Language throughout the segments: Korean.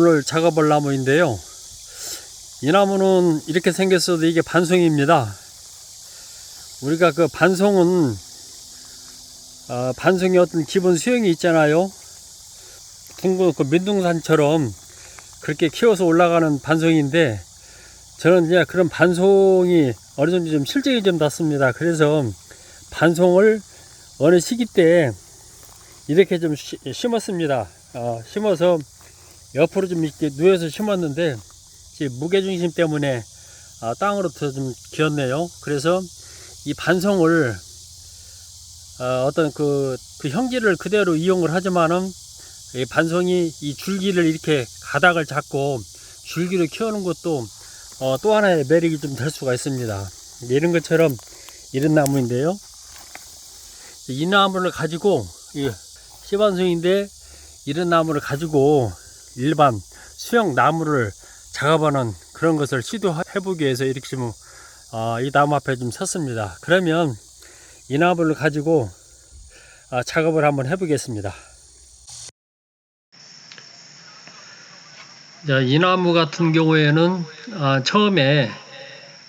오늘 작업할 나무인데요. 이 나무는 이렇게 생겼어도 이게 반송입니다. 우리가 그 반송은 어, 반송이 어떤 기본 수영이 있잖아요. 둥근 그 민둥산처럼 그렇게 키워서 올라가는 반송인데 저는 이제 그런 반송이 어느 정도 좀 실적이 좀 났습니다. 그래서 반송을 어느 시기 때 이렇게 좀 시- 심었습니다. 어, 심어서 옆으로 좀 이렇게 누워서 심었는데 무게중심 때문에 아, 땅으로부터 좀 기었네요. 그래서 이 반송을 어, 떤 그, 그 형질을 그대로 이용을 하지만은 이 반송이 이 줄기를 이렇게 가닥을 잡고 줄기를 키우는 것도 어, 또 하나의 매력이 좀 될 수가 있습니다. 이런 것처럼 이런 나무인데요. 이 나무를 가지고 이 시반송인데 이런 나무를 가지고 일반 수영 나무를 작업하는 그런 것을 시도해보기 위해서 이렇게 좀, 어, 이 나무 앞에 좀 섰습니다. 그러면 이 나무를 가지고 아, 작업을 한번 해보겠습니다. 자, 이 나무 같은 경우에는 아, 처음에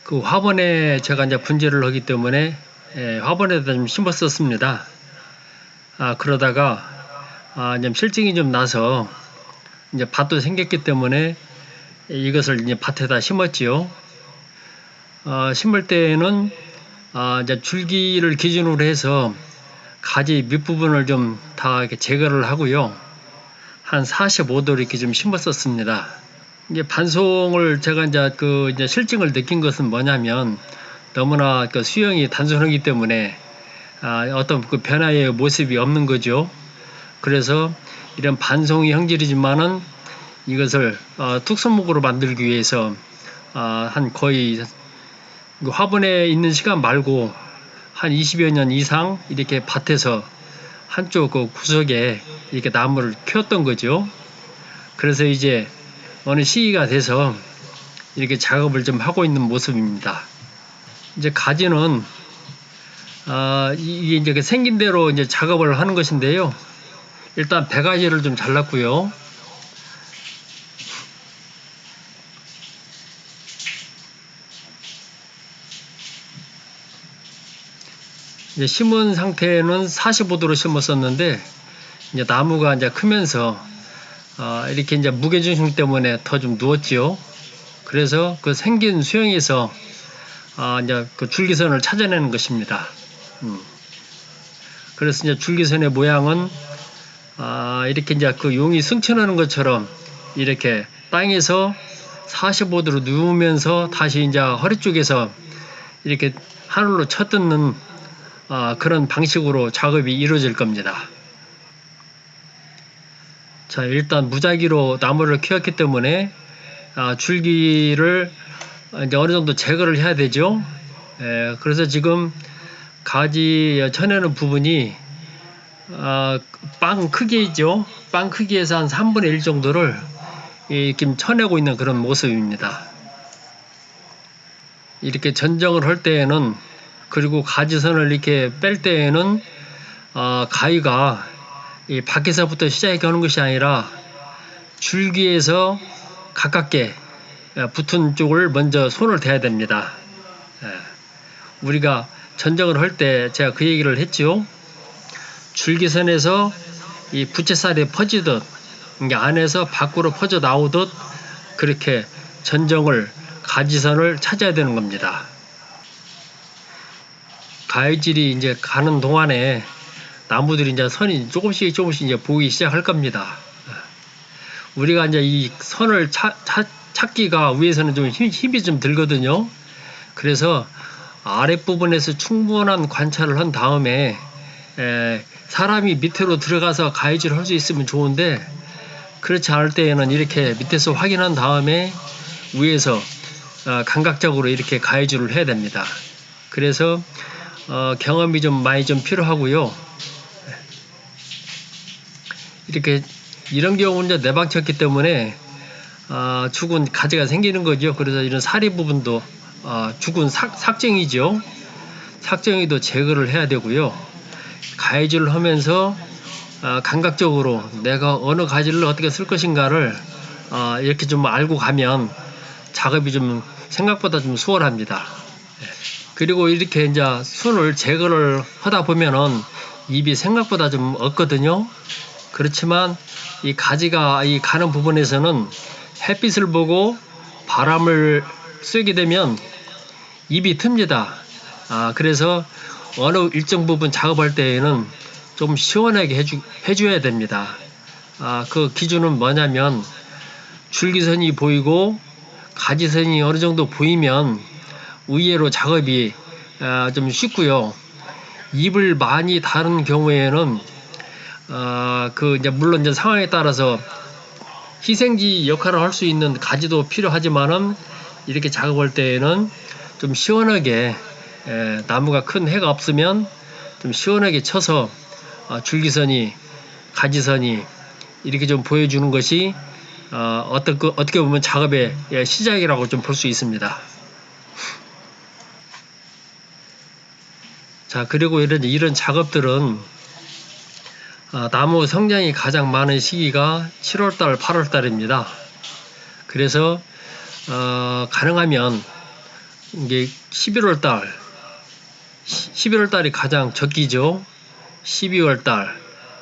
그 화분에 제가 이제 분재를 하기 때문에 예, 화분에다 좀 심었었습니다. 아, 그러다가 아, 좀 실증이 좀 나서 이제 밭도 생겼기 때문에 이것을 이제 밭에다 심었지요. 어, 심을 때에는 아, 이제 줄기를 기준으로 해서 가지 밑부분을 좀 다 이렇게 제거를 하고요. 한 45도 이렇게 좀 심었었습니다. 이게 반송을 제가 이제 그 이제 실증을 느낀 것은 뭐냐면 너무나 그 수영이 단순하기 때문에 아, 어떤 그 변화의 모습이 없는 거죠. 그래서 이런 반송이 형질이지만은 이것을 어, 특수목으로 만들기 위해서 어, 한 거의 그 화분에 있는 시간 말고 한 20여 년 이상 이렇게 밭에서 한쪽 그 구석에 이렇게 나무를 키웠던 거죠. 그래서 이제 어느 시기가 돼서 이렇게 작업을 좀 하고 있는 모습입니다. 이제 가지는 아, 이게 이제 그 생긴 대로 이제 작업을 하는 것인데요. 일단 배가지를 좀 잘랐고요. 이제 심은 상태는 45도로 심었었는데 이제 나무가 이제 크면서 어, 이렇게 이제 무게중심 때문에 더 좀 누웠지요. 그래서 그 생긴 수영에서 아, 이제 그 줄기선을 찾아내는 것입니다. 음. 그래서 이제 줄기선의 모양은 아, 이렇게 이제 그 용이 승천하는 것처럼 이렇게 땅에서 45도로 누우면서 다시 이제 허리 쪽에서 이렇게 하늘로 쳐뜯는 아, 그런 방식으로 작업이 이루어질 겁니다. 자, 일단 무작위로 나무를 키웠기 때문에 아, 줄기를 이제 어느 정도 제거를 해야 되죠. 예, 그래서 지금 가지 쳐내는 부분이 아, 빵 크기죠. 빵 크기에서 한 3분의 1 정도를 이렇게 쳐내고 있는 그런 모습입니다. 이렇게 전정을 할 때에는 그리고 가지선을 이렇게 뺄 때에는 아, 가위가 이 밖에서부터 시작해 하는 것이 아니라 줄기에서 가깝게 붙은 쪽을 먼저 손을 대야 됩니다. 예. 우리가 전정을 할 때 제가 그 얘기를 했죠. 줄기선에서 이 부채살이 퍼지듯 안에서 밖으로 퍼져 나오듯 그렇게 전정을 가지선을 찾아야 되는 겁니다. 가위질이 이제 가는 동안에 나무들이 이제 선이 조금씩 조금씩 이제 보이기 시작할 겁니다. 우리가 이제 이 선을 차, 차, 찾기가 위에서는 좀 힘, 힘이 좀 들거든요. 그래서 아랫부분에서 충분한 관찰을 한 다음에 에, 사람이 밑으로 들어가서 가위질을 할수 있으면 좋은데 그렇지 않을 때에는 이렇게 밑에서 확인한 다음에 위에서 어, 감각적으로 이렇게 가위질을 해야 됩니다. 그래서 어, 경험이 좀 많이 좀 필요하고요. 이렇게 이런 경우는 이제 내방쳤기 때문에 어, 죽은 가지가 생기는 거죠. 그래서 이런 사리 부분도 어, 죽은 삭, 삭정이죠. 삭정이도 제거를 해야 되고요. 가위질을 하면서 어, 감각적으로 내가 어느 가지를 어떻게 쓸 것인가를 아, 이렇게 좀 알고 가면 작업이 좀 생각보다 좀 수월합니다. 예. 그리고 이렇게 이제 순을 제거를 하다 보면은 입이 생각보다 좀 없거든요. 그렇지만 이 가지가 이 가는 부분에서는 햇빛을 보고 바람을 쐬게 되면 입이 틉니다. 아, 그래서 어느 일정 부분 작업할 때에는 좀 시원하게 해주, 해줘야 됩니다. 아, 그 기준은 뭐냐면 줄기선이 보이고 가지선이 어느 정도 보이면 의외로 작업이 아, 좀 쉽고요. 입을 많이 다른 경우에는 아, 그 이제 물론 이제 상황에 따라서 희생지 역할을 할 수 있는 가지도 필요하지만은 이렇게 작업할 때에는 좀 시원하게 에, 나무가 큰 해가 없으면 좀 시원하게 쳐서 아, 줄기선이 가지선이 이렇게 좀 보여주는 것이 어, 어떤 그, 어떻게 보면 작업의 예, 시작이라고 좀 볼 수 있습니다. 자 그리고 이런 이런 작업들은 아, 나무 성장이 가장 많은 시기가 7월달, 8월달입니다. 그래서 어, 가능하면 이게 11월달, 11월 달이 가장 적기죠. 12월 달,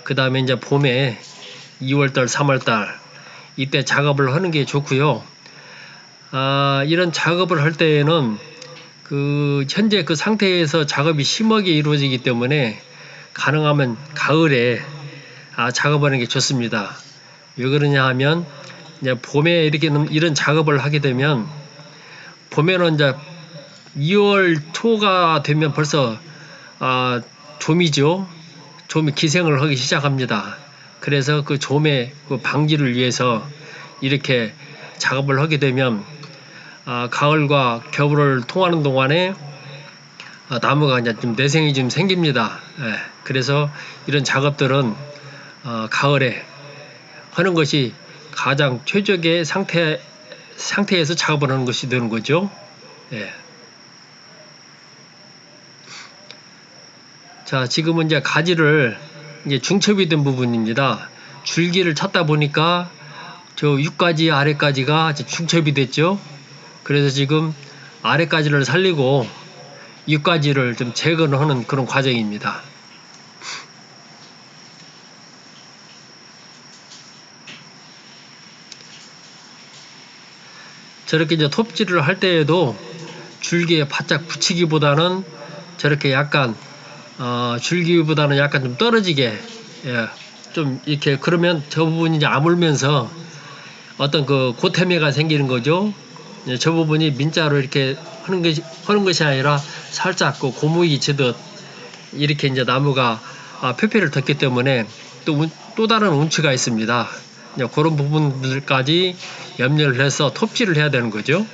그 다음에 이제 봄에 2월 달, 3월 달 이때 작업을 하는 게 좋고요. 아, 이런 작업을 할 때에는 그 현재 그 상태에서 작업이 심하게 이루어지기 때문에 가능하면 가을에 아, 작업하는 게 좋습니다. 왜 그러냐 하면 이제 봄에 이렇게 이런 작업을 하게 되면 봄에는 이제 2월 초가 되면 벌써 아, 좀이죠. 좀이 기생을 하기 시작합니다. 그래서 그 좀의 그 방지를 위해서 이렇게 작업을 하게 되면 아, 가을과 겨울을 통하는 동안에 아, 나무가 이제 좀 내생이 좀 생깁니다. 예, 그래서 이런 작업들은 어, 가을에 하는 것이 가장 최적의 상태 상태에서 작업을 하는 것이 되는 거죠. 예. 자, 지금은 이제 가지를 이제 중첩이 된 부분입니다. 줄기를 찾다 보니까 저 위까지 아래까지가 중첩이 됐죠. 그래서 지금 아래까지를 살리고 위까지를 좀 제거하는 그런 과정입니다. 저렇게 이제 톱질을 할 때에도 줄기에 바짝 붙이기보다는 저렇게 약간 어, 줄기보다는 약간 좀 떨어지게 예, 좀 이렇게 그러면 저 부분이 이제 아물면서 어떤 그 고태매가 생기는 거죠. 예, 저 부분이 민자로 이렇게 하는 것이 하는 것이 아니라 살짝 그 고무이 지듯 이렇게 이제 나무가 아, 표피를 덮기 때문에 또, 또 다른 운치가 있습니다. 그런 부분들까지 염려를 해서 톱질을 해야 되는 거죠.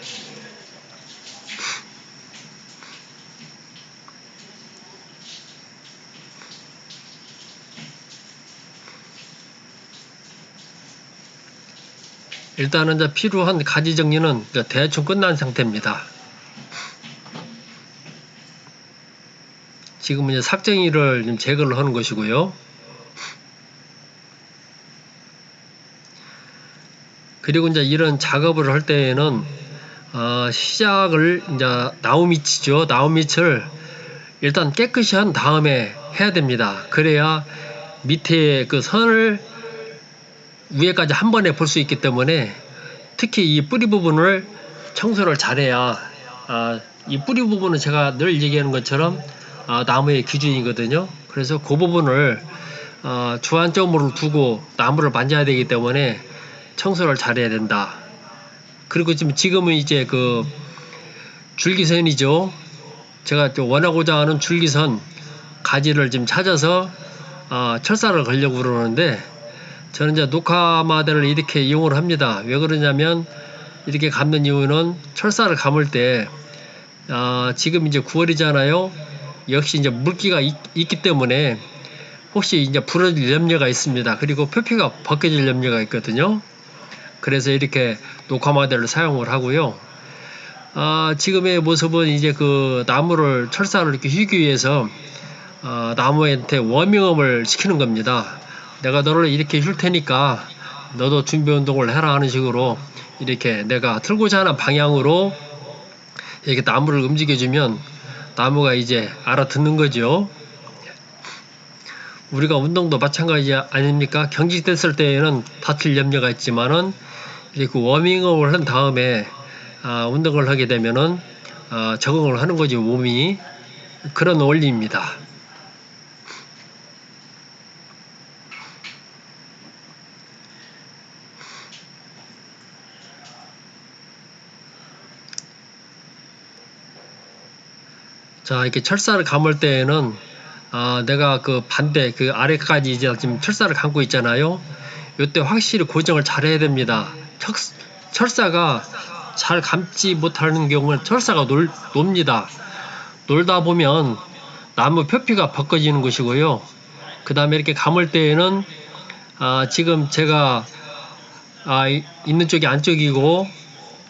일단은 이제 필요한 가지 정리는 대충 끝난 상태입니다. 지금은 이제 삭정이를 제거를 하는 것이고요. 그리고 이제 이런 작업을 할 때에는 어, 시작을 이제 나우밑이죠. 나우밑을 일단 깨끗이 한 다음에 해야 됩니다. 그래야 밑에 그 선을 위에까지 한 번에 볼 수 있기 때문에 특히 이 뿌리 부분을 청소를 잘해야 아, 이 뿌리 부분은 제가 늘 얘기하는 것처럼 아, 나무의 기준이거든요. 그래서 그 부분을 어, 주안점으로 두고 나무를 만져야 되기 때문에 청소를 잘해야 된다. 그리고 지금 지금은 이제 그 줄기선이죠. 제가 원하고자 하는 줄기선 가지를 지금 찾아서 어, 철사를 걸려고 그러는데 저는 이제 녹화 마대를 이렇게 이용을 합니다. 왜 그러냐면 이렇게 감는 이유는 철사를 감을 때 어, 지금 이제 9월이잖아요. 역시 이제 물기가 있, 기 때문에 혹시 이제 부러질 염려가 있습니다. 그리고 표피가 벗겨질 염려가 있거든요. 그래서 이렇게 녹화 마대를 사용을 하고요. 아, 지금의 모습은 이제 그 나무를 철사를 이렇게 휘기 위해서 어, 나무한테 워밍업을 시키는 겁니다. 내가 너를 이렇게 휠 테니까 너도 준비 운동을 해라 하는 식으로 이렇게 내가 틀고자 하는 방향으로 이렇게 나무를 움직여주면 나무가 이제 알아듣는 거죠. 우리가 운동도 마찬가지 아닙니까? 경직됐을 때에는 다칠 염려가 있지만은 이렇게 워밍업을 한 다음에 아, 운동을 하게 되면은 아, 적응을 하는 거죠 몸이 그런 원리입니다. 자 이렇게 철사를 감을 때에는 아, 내가 그 반대 그 아래까지 이제 지금 철사를 감고 있잖아요. 이때 확실히 고정을 잘 해야 됩니다. 철, 철사가 잘 감지 못하는 경우는 철사가 놀, 놉니다. 놀다 보면 나무 표피가 벗겨지는 것이고요. 그 다음에 이렇게 감을 때에는 아, 지금 제가 아, 이- 있는 쪽이 안쪽이고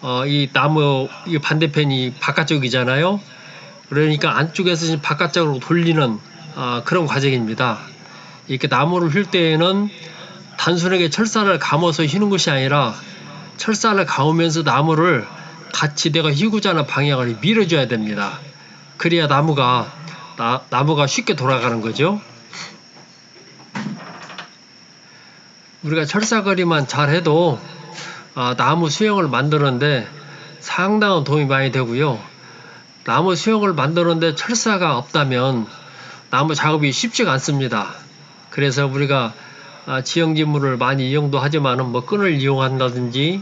어, 이 나무 이 반대편이 바깥쪽이잖아요. 그러니까 안쪽에서 지금 바깥쪽으로 돌리는 아, 그런 과정입니다. 이렇게 나무를 휠 때에는 단순하게 철사를 감아서 휘는 것이 아니라 철사를 감으면서 나무를 같이 내가 휘고자 하는 방향을 밀어줘야 됩니다. 그래야 나무가 나, 나무가 쉽게 돌아가는 거죠. 우리가 철사거리만 잘해도 아, 나무 수영을 만드는데 상당한 도움이 많이 되고요. 나무 수영을 만드는데 철사가 없다면 나무 작업이 쉽지가 않습니다. 그래서 우리가 아, 지형지물을 많이 이용도 하지만은 뭐 끈을 이용한다든지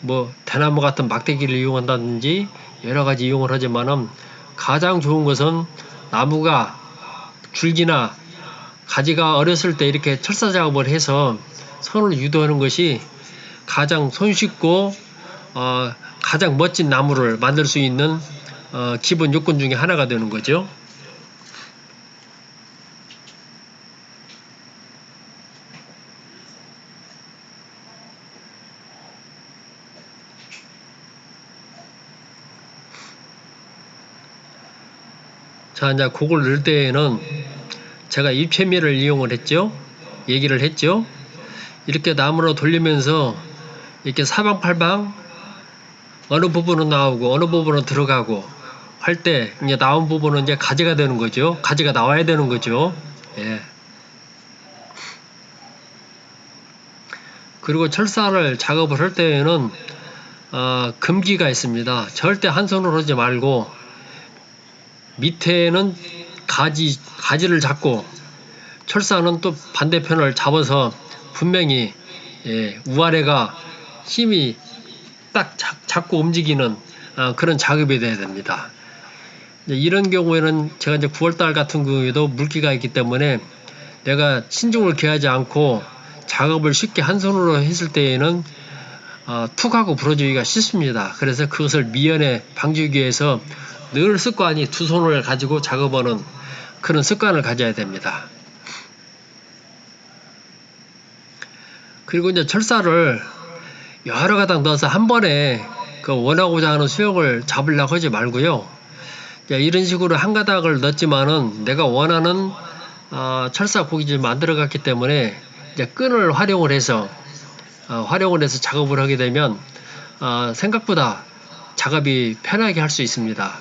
뭐 대나무 같은 막대기를 이용한다든지 여러 가지 이용을 하지만은 가장 좋은 것은 나무가 줄기나 가지가 어렸을 때 이렇게 철사 작업을 해서 선을 유도하는 것이 가장 손쉽고 어, 가장 멋진 나무를 만들 수 있는 어, 기본 요건 중에 하나가 되는 거죠. 자, 이제 그걸 넣을 때에는 제가 입체미를 이용을 했죠. 얘기를 했죠. 이렇게 나무로 돌리면서 이렇게 사방팔방 어느 부분은 나오고 어느 부분은 들어가고 할 때 이제 나온 부분은 이제 가지가 되는 거죠. 가지가 나와야 되는 거죠. 예. 그리고 철사를 작업을 할 때에는 어, 금기가 있습니다. 절대 한 손으로 하지 말고 밑에는 가지 가지를 잡고 철사는 또 반대편을 잡아서 분명히 예, 우아래가 힘이 딱 잡, 잡고 움직이는 아, 그런 작업이 돼야 됩니다. 이제 이런 경우에는 제가 이제 9월달 같은 경우에도 물기가 있기 때문에 내가 신중을 기하지 않고 작업을 쉽게 한 손으로 했을 때에는 어, 툭 하고 부러지기가 쉽습니다. 그래서 그것을 미연에 방지하기 위해서 늘 습관이 두 손을 가지고 작업하는 그런 습관을 가져야 됩니다. 그리고 이제 철사를 여러 가닥 넣어서 한 번에 그 원하고자 하는 수영을 잡으려고 하지 말고요. 이제 이런 식으로 한 가닥을 넣었지만은 내가 원하는 어, 철사 고기를 만들어 갔기 때문에 이제 끈을 활용을 해서 어, 활용을 해서 작업을 하게 되면 어, 생각보다 작업이 편하게 할 수 있습니다.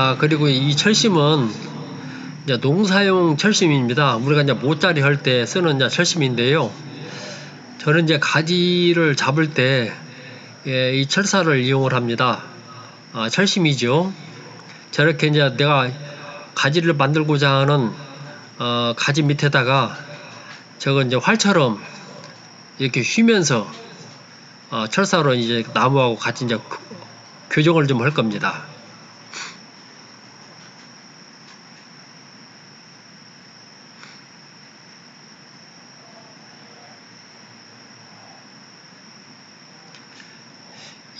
자, 그리고 이 철심은 이제 농사용 철심입니다. 우리가 이제 모짜리 할 때 쓰는 이제 철심인데요. 저는 이제 가지를 잡을 때, 예, 이 철사를 이용을 합니다. 아, 철심이죠. 저렇게 이제 내가 가지를 만들고자 하는, 어, 가지 밑에다가 저거 이제 활처럼 이렇게 휘면서, 어, 철사로 이제 나무하고 같이 이제 교정을 좀 할 겁니다.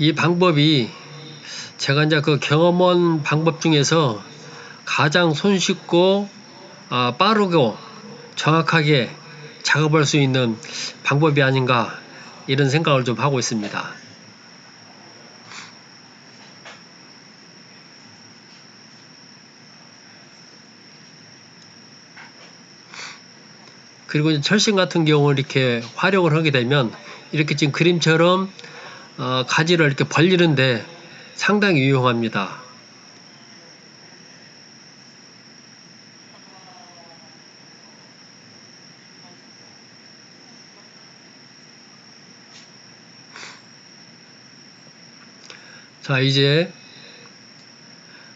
이 방법이 제가 이제 그 경험한 방법 중에서 가장 손쉽고 아, 빠르고 정확하게 작업할 수 있는 방법이 아닌가 이런 생각을 좀 하고 있습니다. 그리고 철심 같은 경우 이렇게 활용을 하게 되면 이렇게 지금 그림처럼 어, 가지를 이렇게 벌리는데 상당히 유용합니다. 자 이제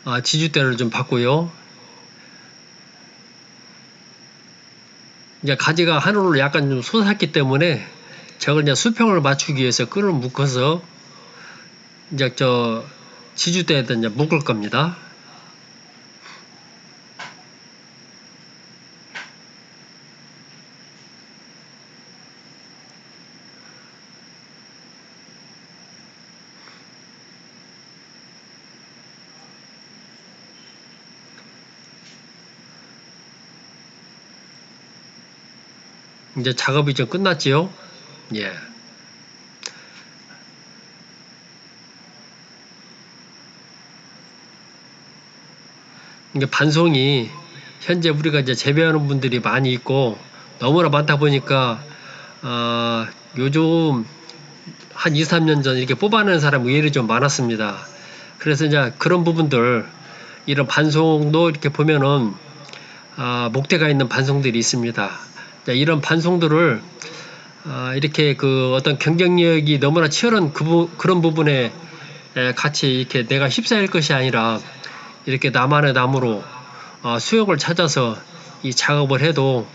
아, 지주대를 좀 받고요. 이제 가지가 하늘로 약간 좀 솟았기 때문에 저걸 이제 수평을 맞추기 위해서 끈을 묶어서 이제 저 지주대에다 이제 묶을 겁니다. 이제 작업이 좀 끝났지요? 예. 이게 반송이 현재 우리가 이제 재배하는 분들이 많이 있고 너무나 많다 보니까 어, 요즘 한 2, 3년 전 이렇게 뽑아내는 사람 의외로 좀 많았습니다. 그래서 이제 그런 부분들 이런 반송도 이렇게 보면은 아, 목대가 있는 반송들이 있습니다. 이런 반송들을 아, 이렇게 그 어떤 경쟁력이 너무나 치열한 그 부, 그런 부분에 같이 이렇게 내가 휩싸일 것이 아니라 이렇게 나만의 나무로 어, 수용을 찾아서 이 작업을 해도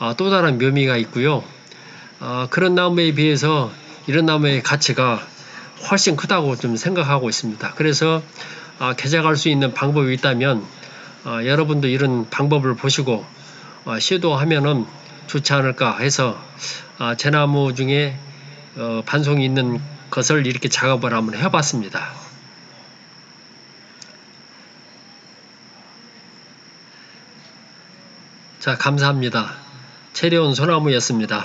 어, 또 다른 묘미가 있고요. 어, 그런 나무에 비해서 이런 나무의 가치가 훨씬 크다고 좀 생각하고 있습니다. 그래서 개작할 수 있는 방법이 있다면 여러분도 이런 방법을 보시고 시도하면은 좋지 않을까 해서 제 나무 중에 반송이 있는 것을 이렇게 작업을 한번 해봤습니다. 자, 감사합니다. 체리온 소나무였습니다.